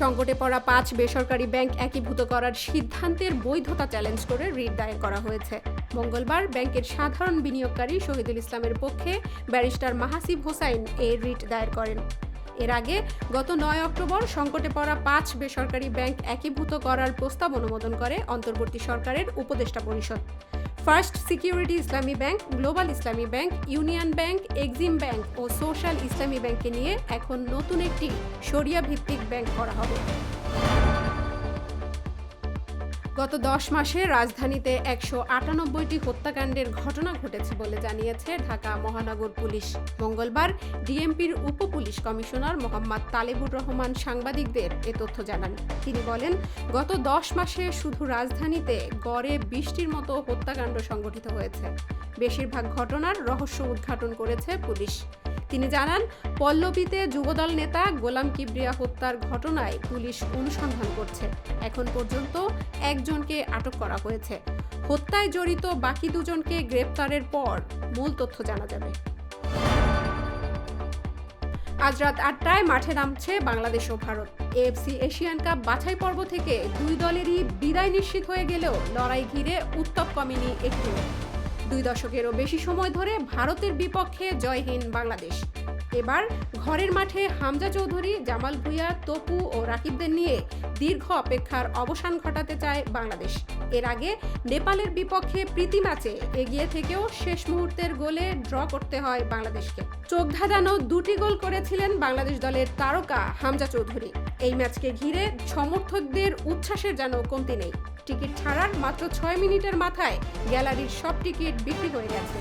সংকটে পড়া পাঁচ বেসরকারি ব্যাংক একীভূত করার সিদ্ধান্তের বৈধতা চ্যালেঞ্জ করে রিট দায়ের করা হয়েছে। মঙ্গলবার ব্যাংকের সাধারণ বিনিয়োগকারী শহীদুল ইসলামের পক্ষে ব্যারিস্টার মাহাসিব হোসাইন এই রিট দায়ের করেন। এর আগে গত নয় অক্টোবর সংকটে পড়া পাঁচ বেসরকারি ব্যাংক একীভূত করার প্রস্তাব অনুমোদন করে অন্তর্বর্তী সরকারের উপদেষ্টা পরিষদ। First Security Islami Bank Global Islami Bank Union Bank Exim Bank ও সোশ্যাল ইসলামী ব্যাংককে নিয়ে এখন নতুন একটি সরিয়া ভিত্তিক ব্যাংক করা হবে। গত দশ মাসে রাজধানীতে একশো আটানব্বইটি হত্যাকাণ্ডের ঘটনা ঘটেছে বলে জানিয়েছে ঢাকা মহানগর পুলিশ। মঙ্গলবার ডিএমপির উপ পুলিশ কমিশনার মোহাম্মদ তালেবুর রহমান সাংবাদিকদের এ তথ্য জানান। তিনি বলেন, গত দশ মাসে শুধু রাজধানীতে গড়ে বৃষ্টির মতো হত্যাকাণ্ড সংঘটিত হয়েছে। বেশিরভাগ ঘটনার রহস্য উদ্ঘাটন করেছে পুলিশ। তিনি জানান, পল্লবীতে যুবদল নেতা গোলাম কিবরিয়া হত্যার ঘটনায় পুলিশ অনুসন্ধান করছে। এখন পর্যন্ত একজনকে আটক করা হয়েছে। হত্যায় জড়িত বাকি দুজনকে গ্রেপ্তারের পর মূল তথ্য জানা যাবে। আজ রাত আটটায় মাঠে নামছে বাংলাদেশ ও ভারত। এএফসি এশিয়ান কাপ বাছাই পর্ব থেকে দুই দলেরই বিদায় নিশ্চিত হয়ে গেলেও লড়াই ঘিরে উত্তপ কমেনি একটু দুই দশকেরও বেশি সময় ধরে ভারতের বিপক্ষে জয়হীন বাংলাদেশ। এবার ঘরের মাঠে হামজা চৌধুরী, জামাল ভুঁইয়া, তপু ও রাকিবদের নিয়ে দীর্ঘ অপেক্ষার অবসান ঘটাতে চায় বাংলাদেশ। এর আগে নেপালের বিপক্ষে প্রীতি ম্যাচে এগিয়ে থেকেও শেষ মুহূর্তের গোলে ড্র করতে হয় বাংলাদেশকে। চোখ ধাঁধানো দুটি গোল করেছিলেন বাংলাদেশ দলের তারকা হামজা চৌধুরী। এই ম্যাচকে ঘিরে সমর্থকদের উচ্ছ্বাসের যেন কমতি নেই। টিকিট ছাড়ার মাত্র ছয় মিনিটের মাথায় গ্যালারির সব টিকিট বিক্রি হয়ে গেছে।